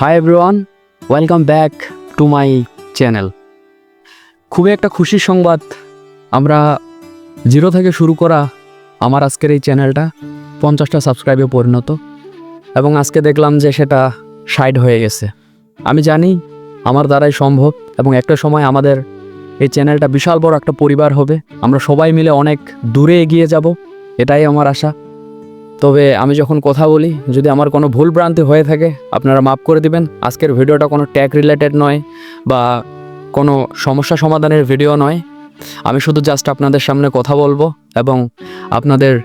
Hi everyone welcome back to my channel খুবই একটা খুশির সংবাদ। আমরা জিরো থেকে শুরু করা আমার আজকের এই চ্যানেলটা পঞ্চাশটা সাবস্ক্রাইবে পরিণত। এবং আজকে দেখলাম যে সেটা সাইড হয়ে গেছে। আমি জানি আমার দ্বারাই সম্ভব এবং একটা সময় আমাদের এই চ্যানেলটা বিশাল বড় একটা পরিবার হবে। আমরা সবাই মিলে অনেক দূরে এগিয়ে যাব, এটাই আমার আশা। তবে আমি যখন কথা বলি, যদি আমার কোনো ভুল ভ্রান্তি হয়ে থাকে, আপনারা মাফ করে দিবেন। আজকের ভিডিওটা কোনো ট্যাগ রিলেটেড নয় বা কোনো সমস্যা সমাধানের ভিডিও নয়। আমি শুধু জাস্ট আপনাদের সামনে কথা বলব এবং আপনাদের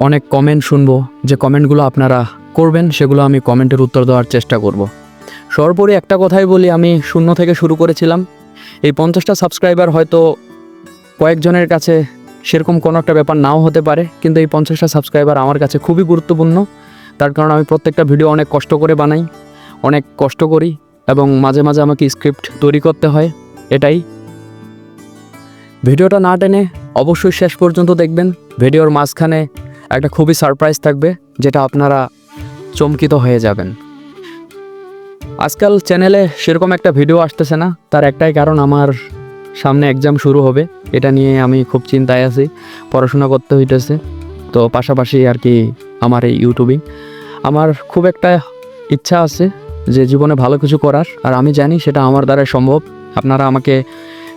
অনেক কমেন্ট শুনব। যে কমেন্টগুলো আপনারা করবেন, সেগুলো আমি কমেন্টের উত্তর দেওয়ার চেষ্টা করব। সর্বোপরি একটা কথাই বলি, আমি শূন্য থেকে শুরু করেছিলাম। এই পঞ্চাশটা সাবস্ক্রাইবার হয়তো কয়েকজনের কাছে সেরকম কোনো একটা ব্যাপার নাও হতে পারে, কিন্তু এই পঞ্চাশটা সাবস্ক্রাইবার আমার কাছে খুবই গুরুত্বপূর্ণ। তার কারণ আমি প্রত্যেকটা ভিডিও অনেক কষ্ট করে বানাই, অনেক কষ্ট করি এবং মাঝে মাঝে আমাকে স্ক্রিপ্ট তৈরি করতে হয়, এটাই। ভিডিওটা না টেনে অবশ্যই শেষ পর্যন্ত দেখবেন। ভিডিওর মাঝখানে একটা খুবই সারপ্রাইজ থাকবে, যেটা আপনারা চমকিত হয়ে যাবেন। আজকাল চ্যানেলে সেরকম একটা ভিডিও আসতেছে না, তার একটাই কারণ আমার সামনে এক্সাম শুরু হবে। এটা নিয়ে আমি খুব চিন্তায় আছি, পড়াশোনা করতে হইতেছে। তো পাশাপাশি আর কি আমার এই ইউটিউবিং আমার খুব একটা ইচ্ছা আছে যে জীবনে ভালো কিছু করার, আর আমি জানি সেটা আমার দ্বারা সম্ভব। আপনারা আমাকে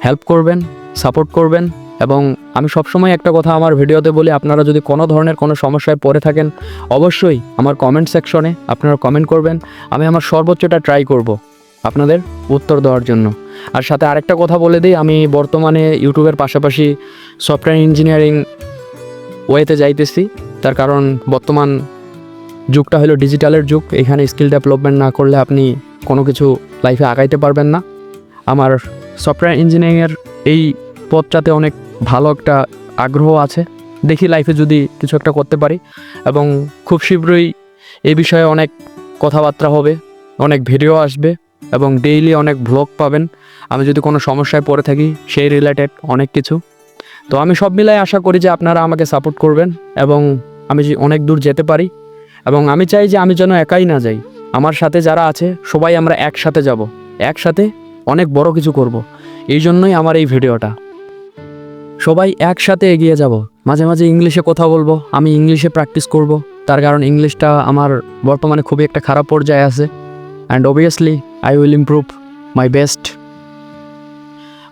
হেল্প করবেন সাপোর্ট করবেন, এবং আমি সবসময় একটা কথা আমার ভিডিওতে বলি, আপনারা যদি কোনো ধরনের কোনো সমস্যায় পড়ে থাকেন, অবশ্যই আমার কমেন্ট সেকশনে আপনারা কমেন্ট করবেন। আমি আমার সর্বোচ্চটা ট্রাই করব আপনাদের উত্তর দেওয়ার জন্য। আর সাথে আরেকটা কথা বলে দিই, আমি বর্তমানে ইউটিউবের পাশাপাশি সফটওয়্যার ইঞ্জিনিয়ারিং ওয়েতে যাইতেছি। তার কারণ বর্তমান যুগটা হলো ডিজিটালের যুগ, এখানে স্কিল ডেভেলপমেন্ট না করলে আপনি কোনো কিছু লাইফে আগাইতে পারবেন না। আমার সফটওয়্যার ইঞ্জিনিয়ারিংয়ের এই পথটাতে অনেক ভালো একটা আগ্রহ আছে। দেখি লাইফে যদি কিছু একটা করতে পারি এবং খুব শীঘ্রই এই বিষয়ে অনেক কথাবার্তা হবে, অনেক ভিডিও আসবে এবং ডেইলি অনেক ভ্লগ পাবেন। আমি যদি কোনো সমস্যায় পড়ে থাকি, সেই রিলেটেড অনেক কিছু। তো আমি সব মিলাই আশা করি যে আপনারা আমাকে সাপোর্ট করবেন এবং আমি যে অনেক দূর যেতে পারি এবং আমি চাই যে আমি যেন একাই না যাই। আমার সাথে যারা আছে, সবাই আমরা একসাথে যাব। একসাথে অনেক বড় কিছু করব। এই জন্যই আমার এই ভিডিওটা। সবাই একসাথে এগিয়ে যাব। মাঝে মাঝে ইংলিশে কথা বলব, আমি ইংলিশে প্র্যাকটিস করব। তার কারণ ইংলিশটা আমার বর্তমানে খুবই একটা খারাপ পর্যায়ে আছে। And obviously I will improve my best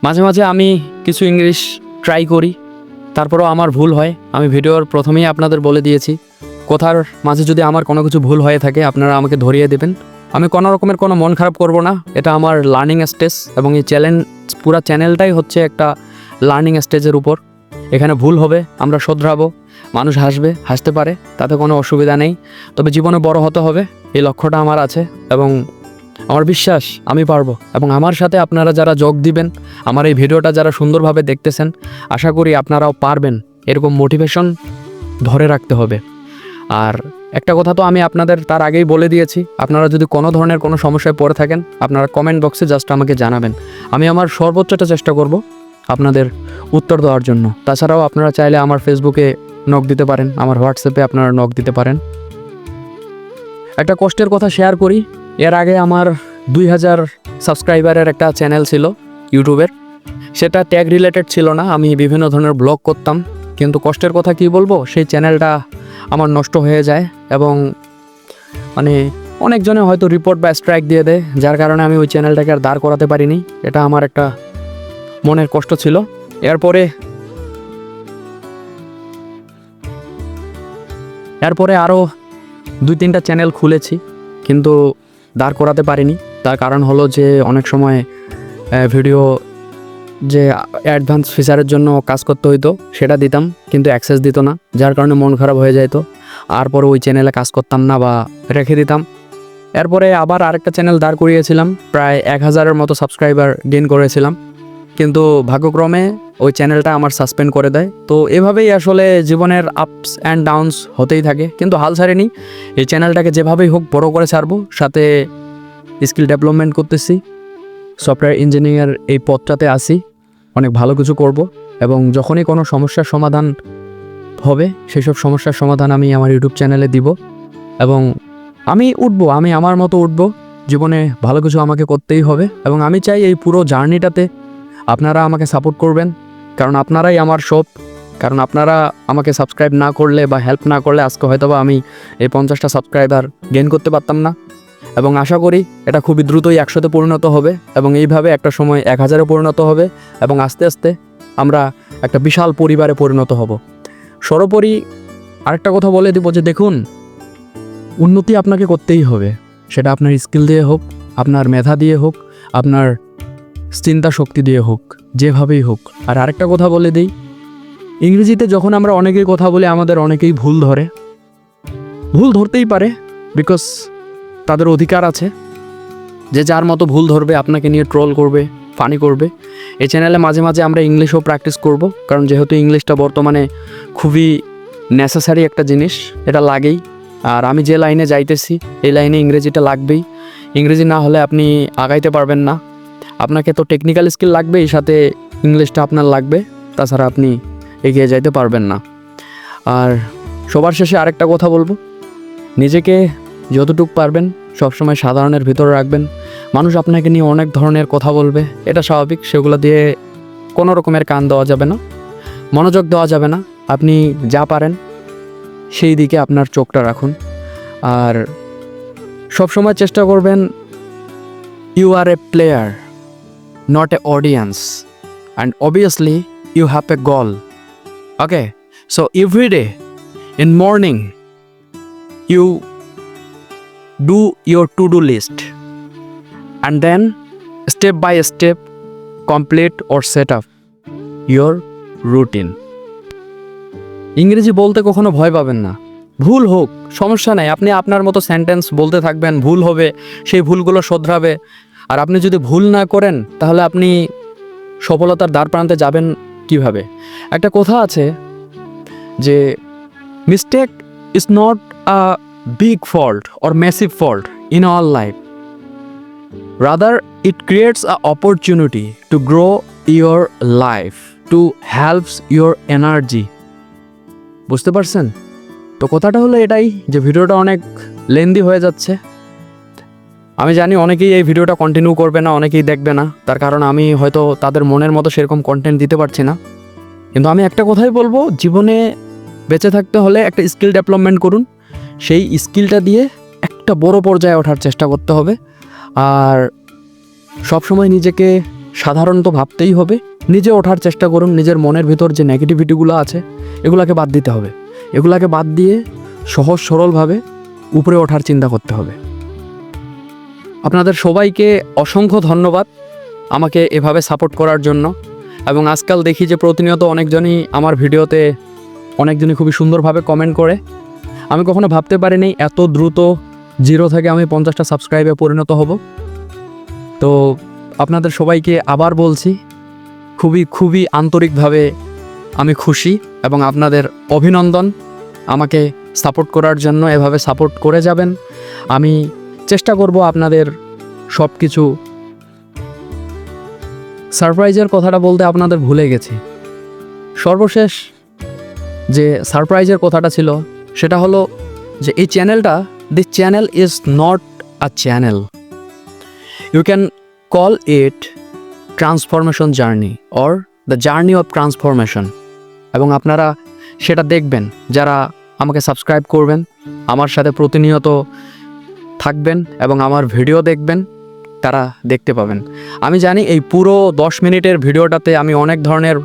মাঝে মাঝে আমি কিছু ইংলিশ ট্রাই করি, তারপরেও আমার ভুল হয়। আমি ভিডিওর প্রথমেই আপনাদের বলে দিয়েছি, কোথার মাঝে যদি আমার কোনো কিছু ভুল হয়ে থাকে, আপনারা আমাকে ধরিয়ে দেবেন। আমি কোনো রকমের কোনো মন খারাপ করব না, এটা আমার লার্নিং স্টেজ এবং এই চ্যালেঞ্জ পুরো চ্যানেলটাই হচ্ছে একটা লার্নিং স্টেজের উপর। এখানে ভুল হবে, আমরা শোধরাবো, মানুষ হাসবে, হাসতে পারে, তাতে কোনো অসুবিধা নেই। তবে জীবনে বড় হতে হবে, এই লক্ষ্যটা আমার আছে এবং আমার বিশ্বাস, আমি পারব। এবং আমার সাথে আপনারা যারা যোগ দিবেন, আমার এই ভিডিওটা যারা সুন্দরভাবে দেখতেছেন, আশা করি আপনারাও পারবেন। এরকম মোটিভেশন ধরে রাখতে হবে। আর একটা কথা তো আমি আপনাদের তার আগেই বলে দিয়েছি, আপনারা যদি কোনো ধরনের কোনো সমস্যায় পড়ে থাকেন, আপনারা কমেন্ট বক্সে জাস্ট আমাকে জানাবেন। আমি আমার সর্বোচ্চটা চেষ্টা করব আপনাদের উত্তর দেওয়ার জন্য। তাছাড়াও আপনারা চাইলে আমার ফেসবুকে নক দিতে পারেন, আমার হোয়াটসঅ্যাপে আপনারা নক দিতে পারেন। একটা কষ্টের কথা শেয়ার করি এর আগে আমার দুই হাজার সাবস্ক্রাইবারের একটা চ্যানেল ছিল ইউটিউবের সেটা ট্যাগ রিলেটেড ছিল না, আমি বিভিন্ন ধরনের ব্লগ করতাম। কিন্তু কষ্টের কথা কি বলব, সেই চ্যানেলটা আমার নষ্ট হয়ে যায় এবং মানে অনেকজনে হয়তো রিপোর্ট বা স্ট্রাইক দিয়ে দেয়, যার কারণে আমি ওই চ্যানেলটাকে আর দাঁড় করাতে পারিনি। এটা আমার একটা মনের কষ্ট ছিল। এরপরে এরপরে আরও দুই তিনটা চ্যানেল খুলেছি, কিন্তু দাঁড় করাতে পারিনি। তার কারণ হলো যে অনেক সময় ভিডিও যে অ্যাডভান্স ফিচারের জন্য কাজ করতে হইতো, সেটা দিতাম, কিন্তু অ্যাক্সেস দিত না, যার কারণে মন খারাপ হয়ে যেত আর পরে ওই চ্যানেলে কাজ করতাম না বা রেখে দিতাম। এরপরে আবার আরেকটা চ্যানেল দাঁড় করিয়েছিলাম, প্রায় এক হাজারের মতো সাবস্ক্রাইবার গেন করেছিলাম। কিন্তু ভাগ্যক্রমে ওই চ্যানেলটা আমার সাসপেন্ড করে দেয়। তো এভাবেই আসলে জীবনের আপস অ্যান্ড ডাউনস হতেই থাকে। কিন্তু হাল ছাড়েনি। এই চ্যানেলটাকে যেভাবেই হোক বড় করে ছাড়বো, সাথে স্কিল ডেভেলপমেন্ট করতেছি। সফটওয়্যার ইঞ্জিনিয়ার এই পথটাতে আসি অনেক ভালো কিছু করব। এবং যখনই কোনো সমস্যার সমাধান হবে, সেসব সমস্যার সমাধান আমি আমার ইউটিউব চ্যানেলে দিব। এবং আমি উঠব, আমি আমার মতো উঠবো। জীবনে ভালো কিছু আমাকে করতেই হবে। এবং আমি চাই এই পুরো জার্নিটাতে আপনারা আমাকে সাপোর্ট করবেন। কারণ আপনারাই আমার সব কারণ আপনারা আমাকে সাবস্ক্রাইব না করলে বা হেল্প না করলে আজকে হয়তো বা আমি এই পঞ্চাশটা সাবস্ক্রাইবার গেইন করতে পারতাম না। এবং আশা করি এটা খুবই দ্রুতই একশোতে পরিণত হবে এবং এইভাবে একটা সময় এক হাজারে পরিণত হবে এবং আস্তে আস্তে আমরা একটা বিশাল পরিবারে পরিণত হব। সর্বোপরি আরেকটা কথা বলে দিব যে দেখুন, উন্নতি আপনাকে করতেই হবে। সেটা আপনার স্কিল দিয়ে হোক, আপনার মেধা দিয়ে হোক, আপনার চিন্তা শক্তি দিয়ে হোক, যেভাবেই হোক। আর আরেকটা কথা বলে দিই, ইংরেজিতে যখন আমরা অনেকেই কথা বলি, আমাদের অনেকেই ভুল ধরে। ভুল ধরতেই পারে বিকজ তাদের অধিকার আছে। যে যার মতো ভুল ধরবে, আপনাকে নিয়ে ট্রোল করবে ফানি করবে। এই চ্যানেলে মাঝে মাঝে আমরা ইংলিশও প্র্যাকটিস করব, কারণ যেহেতু ইংলিশটা বর্তমানে খুবই নেসেসারি একটা জিনিস, এটা লাগেই। আর আমি যে লাইনে যাইতেছি, এই লাইনে ইংরেজিটা লাগবেই। ইংরেজি না হলে আপনি আগাইতে পারবেন না। আপনাকে তো টেকনিক্যাল স্কিল লাগবেই, সাথে ইংলিশটা আপনার লাগবে, তাছাড়া আপনি এগিয়ে যাইতে পারবেন না। আর সবার শেষে আরেকটা কথা বলব, নিজেকে যতটুকু পারবেন, সবসময় সাধারণের ভিতরে রাখবেন। মানুষ আপনাকে নিয়ে অনেক ধরনের কথা বলবে, এটা স্বাভাবিক, সেগুলো দিয়ে কোনো রকমের কান দেওয়া যাবে না, মনোযোগ দেওয়া যাবে না, আপনি যা পারেন, সেই দিকে আপনার চোখটা রাখুন। আর সবসময় চেষ্টা করবেন you are a player not a audience and obviously you have a goal okay so every day in morning you do your to do list. And then, step by step, complete or set up your routine. ইংরেজি বলতে কখনো ভয় পাবেন না। ভুল হোক, সমস্যা নেই। আপনি আপনার মতো সেন্টেন্স বলতে থাকবেন, ভুল হবে, সেই ভুলগুলো শোধরাবে। আর আপনি যদি ভুল না করেন, তাহলে আপনি সফলতার দ্বার প্রান্তে যাবেন কীভাবে? একটা কথা আছে যে mistake is not a big fault or massive fault in all life rather it creates a opportunity to grow your life to helps your energy বুঝতে পারছেন? তো কথাটা হলো এটাই যে, ভিডিওটা অনেক লেন্দি হয়ে যাচ্ছে। আমি জানি অনেকেই এই ভিডিওটা কন্টিনিউ করবে না, অনেকেই দেখবে না। তার কারণ আমি হয়তো তাদের মনের মতো সেরকম কন্টেন্ট দিতে পারছি না। কিন্তু আমি একটা কথাই বলব, জীবনে বেঁচে থাকতে হলে একটা স্কিল ডেভেলপমেন্ট করুন। সেই স্কিলটা দিয়ে একটা বড় পর্যায়ে ওঠার চেষ্টা করতে হবে। আর সবসময় নিজেকে সাধারণত ভাবতেই হবে। নিজে ওঠার চেষ্টা করুন, নিজের মনের ভিতর যে নেগেটিভিটিগুলো আছে, এগুলাকে বাদ দিতে হবে। এগুলাকে বাদ দিয়ে সহজ সরলভাবে উপরে ওঠার চিন্তা করতে হবে। আপনাদের সবাইকে অসংখ্য ধন্যবাদ আমাকে এভাবে সাপোর্ট করার জন্য। এবং আজকাল দেখি যে প্রতিনিয়ত অনেকজনই আমার ভিডিওতে অনেকজনই খুবই সুন্দরভাবে কমেন্ট করে। আমি কখনো ভাবতে পারিনি এত দ্রুত জিরো থেকে আমি পঞ্চাশটা সাবস্ক্রাইবে পরিণত হব। তো আপনাদের সবাইকে আবার বলছি, খুবই খুবই আন্তরিকভাবে আমি খুশি এবং আপনাদের অভিনন্দন। আমাকে সাপোর্ট করার জন্য এভাবে সাপোর্ট করে যাবেন। আমি চেষ্টা করব আপনাদের সব কিছু সারপ্রাইজের কথাটা বলতে আপনাদের ভুলে গেছি। সর্বশেষ যে সারপ্রাইজের কথাটা ছিল, সেটা হলো যে এই চ্যানেলটা this channel is not a channel you can call it transformation journey or the journey of transformation এবং আপনারা সেটা দেখবেন, যারা আমাকে সাবস্ক্রাইব করবেন, আমার সাথে প্রতিনিয়ত থাকবেন এবং আমার ভিডিও দেখবেন, তারা দেখতে পাবেন। আমি জানি এই পুরো দশ মিনিটের ভিডিওটাতে আমি অনেক ধরনের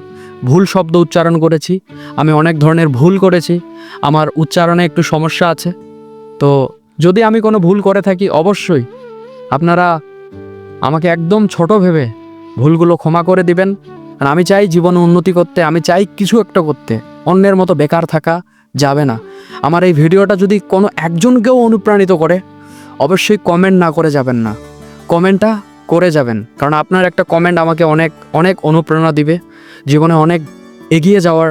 ভুল শব্দ উচ্চারণ করেছি, আমি অনেক ধরনের ভুল করেছি, আমার উচ্চারণে একটু সমস্যা আছে। তো যদি আমি কোনো ভুল করে থাকি, অবশ্যই আপনারা আমাকে একদম ছোট ভেবে ভুলগুলো ক্ষমা করে দিবেন। আর আমি চাই জীবনে উন্নতি করতে, আমি চাই কিছু একটা করতে। অন্যের মতো বেকার থাকা যাবে না। আমার এই ভিডিওটা যদি কোনো একজনকেও অনুপ্রাণিত করে অবশ্যই কমেন্ট না করে যাবেন না। কমেন্টটা করে যাবেন। কারণ আপনার একটা কমেন্ট আমাকে অনেক অনেক অনুপ্রেরণা দিবে, জীবনে অনেক এগিয়ে যাওয়ার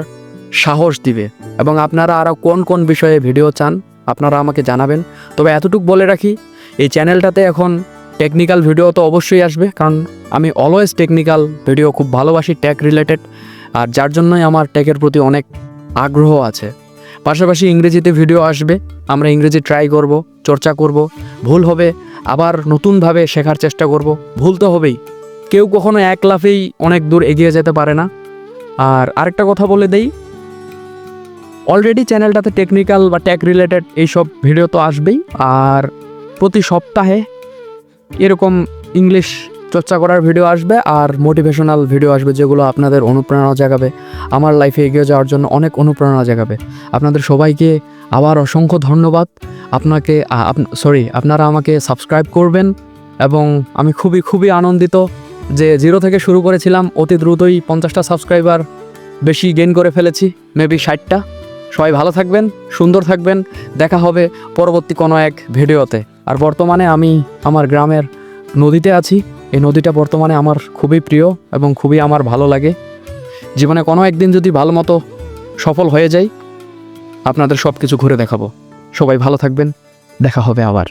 সাহস দিবে। এবং আপনারা আরও কোন কোন বিষয়ে ভিডিও চান, আপনারা আমাকে জানাবেন। তবে এতটুকু বলে রাখি, এই চ্যানেলটাতে এখন টেকনিক্যাল ভিডিও তো অবশ্যই আসবে। কারণ আমি অলওয়েজ টেকনিক্যাল ভিডিও খুব ভালোবাসি টেক রিলেটেড আর যার জন্যই আমার টেকের প্রতি অনেক আগ্রহ আছে। পাশাপাশি ইংরেজিতে ভিডিও আসবে। আমরা ইংরেজি ট্রাই করব, চর্চা করব। ভুল হবে, আবার নতুনভাবে শেখার চেষ্টা করব। ভুল তো হবেই। কেউ কখনো এক লাফেই অনেক দূর এগিয়ে যেতে পারে না। আর আরেকটা কথা বলে দেই অলরেডি চ্যানেলটাতে টেকনিক্যাল বা ট্যাক রিলেটেড এইসব ভিডিও তো আসবেই। আর প্রতি সপ্তাহে এরকম ইংলিশ চর্চা করার ভিডিও আসবে আর মোটিভেশনাল ভিডিও আসবে যেগুলো আপনাদের অনুপ্রেরণা জাগাবে। আমার লাইফে এগিয়ে যাওয়ার জন্য অনেক অনুপ্রেরণা জাগাবে। আপনাদের সবাইকে আবার অসংখ্য ধন্যবাদ। আপনাকে সরি আপনারা আমাকে সাবস্ক্রাইব করবেন এবং আমি খুবই খুবই আনন্দিত যে জিরো থেকে শুরু করেছিলাম, অতি দ্রুতই পঞ্চাশটা সাবস্ক্রাইবার বেশি গেইন করে ফেলেছি মেবি ষাটটা। সবাই ভালো থাকবেন, সুন্দর থাকবেন। দেখা হবে পরবর্তী কোনো এক ভিডিওতে আর বর্তমানে আমি আমার গ্রামের নদীতে আছি। এই নদীটা বর্তমানে আমার খুবই প্রিয় এবং খুবই আমার ভালো লাগে। জীবনে কোনো একদিন যদি ভালো মতো সফল হয়ে যাই, আপনাদের সব কিছু ঘুরে দেখাবো। সবাই ভালো থাকবেন, দেখা হবে আবার।